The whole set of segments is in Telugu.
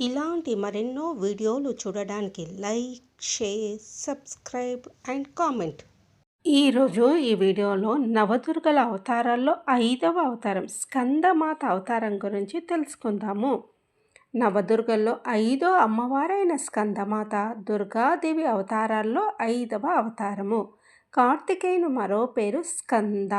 ఇలాంటి మరెన్నో వీడియోలు చూడడానికి like share subscribe and comment. ఈరోజు ఈ వీడియోలో నవదుర్గల అవతారాల్లో ఐదవ అవతారం స్కందమాత అవతారం గురించి తెలుసుకుందాము. నవదుర్గల్లో ఐదో అమ్మవారైన స్కందమాత దుర్గాదేవి అవతారాల్లో ఐదవ అవతారము. కార్తికేయుని మరో పేరు స్కంద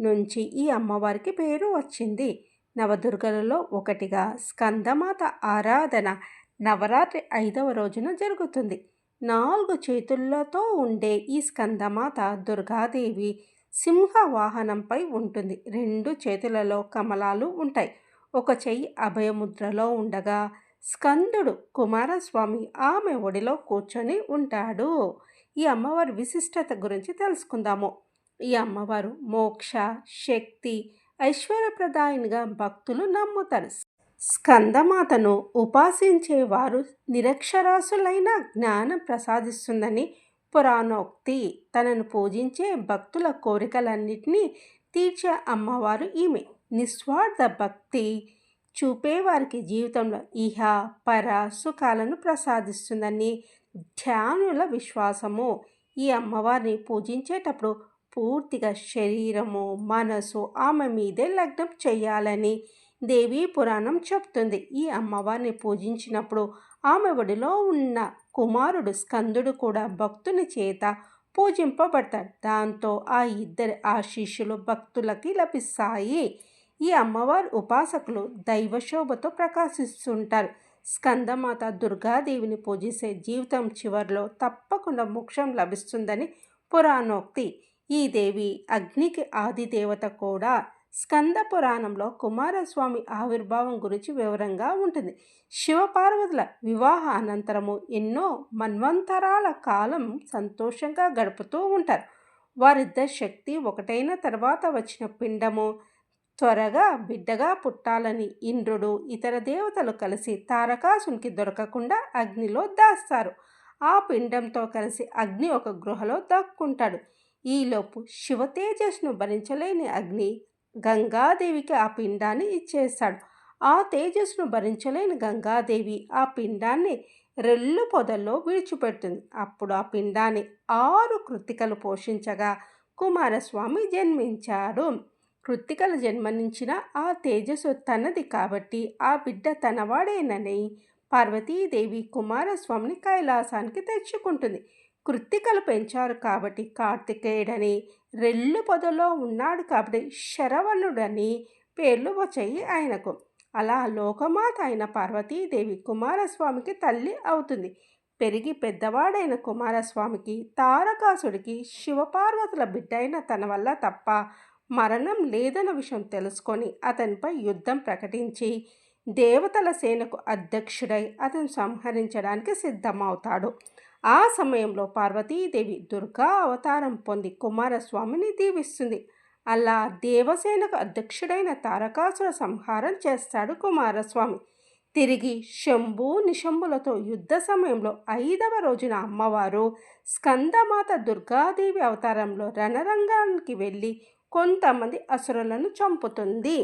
నుంచి ఈ అమ్మవారికి పేరు వచ్చింది. నవదుర్గలలో ఒకటిగా స్కందమాత ఆరాధన నవరాత్రి ఐదవ రోజున జరుగుతుంది. నాలుగు చేతులతో ఉండే ఈ స్కందమాత దుర్గాదేవి సింహ వాహనంపై ఉంటుంది. రెండు చేతులలో కమలాలు ఉంటాయి. ఒక చెయ్యి అభయముద్రలో ఉండగా స్కందుడు కుమారస్వామి ఆమె ఒడిలో కూర్చొని ఉంటాడు. ఈ అమ్మవారి విశిష్టత గురించి తెలుసుకుందాము. ఈ అమ్మవారు మోక్ష శక్తి ఐశ్వర్యప్రదాయనిగా భక్తులు నమ్ముతారు. స్కందమాతను ఉపాసించేవారు నిరక్షరాసులైన జ్ఞానం ప్రసాదిస్తుందని పురాణోక్తి. తనను పూజించే భక్తుల కోరికలన్నింటినీ తీర్చే అమ్మవారు ఈమె. నిస్వార్థ భక్తి చూపేవారికి జీవితంలో ఇహ పర సుఖాలను ప్రసాదిస్తుందని ధ్యానుల విశ్వాసము. ఈ అమ్మవారిని పూజించేటప్పుడు పూర్తిగా శరీరము మనసు ఆమె మీదే లగ్నం చేయాలని దేవీ పురాణం చెప్తుంది. ఈ అమ్మవారిని పూజించినప్పుడు ఆమె ఒడిలో ఉన్న కుమారుడు స్కందుడు కూడా భక్తుని చేత పూజింపబడతాడు. దాంతో ఆ ఇద్దరి ఆశీస్సులు భక్తులకి లభిస్తాయి. ఈ అమ్మవారి ఉపాసకులు దైవశోభతో ప్రకాశిస్తుంటారు. స్కందమాత దుర్గాదేవిని పూజిస్తే జీవితం చివరిలో తప్పకుండా మోక్షం లభిస్తుందని పురాణోక్తి. ఈ దేవి అగ్నికి ఆది దేవత కూడా స్కంద పురాణంలో కుమారస్వామి ఆవిర్భావం గురించి వివరంగా ఉంటుంది. శివపార్వతుల వివాహ అనంతరము ఎన్నో మన్వంతరాల కాలం సంతోషంగా గడుపుతూ ఉంటారు. వారిద్దరి శక్తి ఒకటైన తర్వాత వచ్చిన పిండము త్వరగా బిడ్డగా పుట్టాలని ఇంద్రుడు ఇతర దేవతలు కలిసి తారకాసునికి దొరకకుండా అగ్నిలో దాస్తారు. ఆ పిండంతో కలిసి అగ్ని ఒక గృహలో దక్కుంటాడు. ఈలోపు శివ తేజస్సును భరించలేని అగ్ని గంగాదేవికి ఆ పిండాన్ని ఇచ్చేస్తాడు. ఆ తేజస్సును భరించలేని గంగాదేవి ఆ పిండాన్ని రెల్లు పొదల్లో విడిచిపెడుతుంది. అప్పుడు ఆ పిండాన్ని ఆరు కృతికలు పోషించగా కుమారస్వామి జన్మించాడు. కృత్తికలు జన్మనించిన ఆ తేజస్సు తనది కాబట్టి ఆ బిడ్డ తనవాడేనని పార్వతీదేవి కుమారస్వామిని కైలాసానికి తెచ్చుకుంటుంది. కృత్తికలు పెంచారు కాబట్టి కార్తికేయుడని రెల్లు పొదలో ఉన్నాడు కాబట్టి శరవణుడని పేర్లు వచ్చాయి ఆయనకు. అలా లోకమాత అయిన పార్వతీదేవి కుమారస్వామికి తల్లి అవుతుంది. పెరిగి పెద్దవాడైన కుమారస్వామికి తారకాసుడికి శివపార్వతుల బిడ్డైన తన వల్ల తప్ప మరణం లేదన్న విషయం తెలుసుకొని అతనిపై యుద్ధం ప్రకటించి దేవతల సేనకు అధ్యక్షుడై అతను సంహరించడానికి సిద్ధమవుతాడు. ఆ సమయంలో పార్వతీదేవి దుర్గా అవతారం పొంది కుమారస్వామిని దీవిస్తుంది. అలా దేవసేనకు అధ్యక్షుడైన తారకాసుర సంహారం చేస్తాడు కుమారస్వామి. తిరిగి శంభు నిశంభులతో యుద్ధ సమయంలో ఐదవ రోజున అమ్మవారు స్కందమాత దుర్గాదేవి అవతారంలో రణరంగానికి వెళ్ళి కొంతమంది అసురులను చంపుతుంది.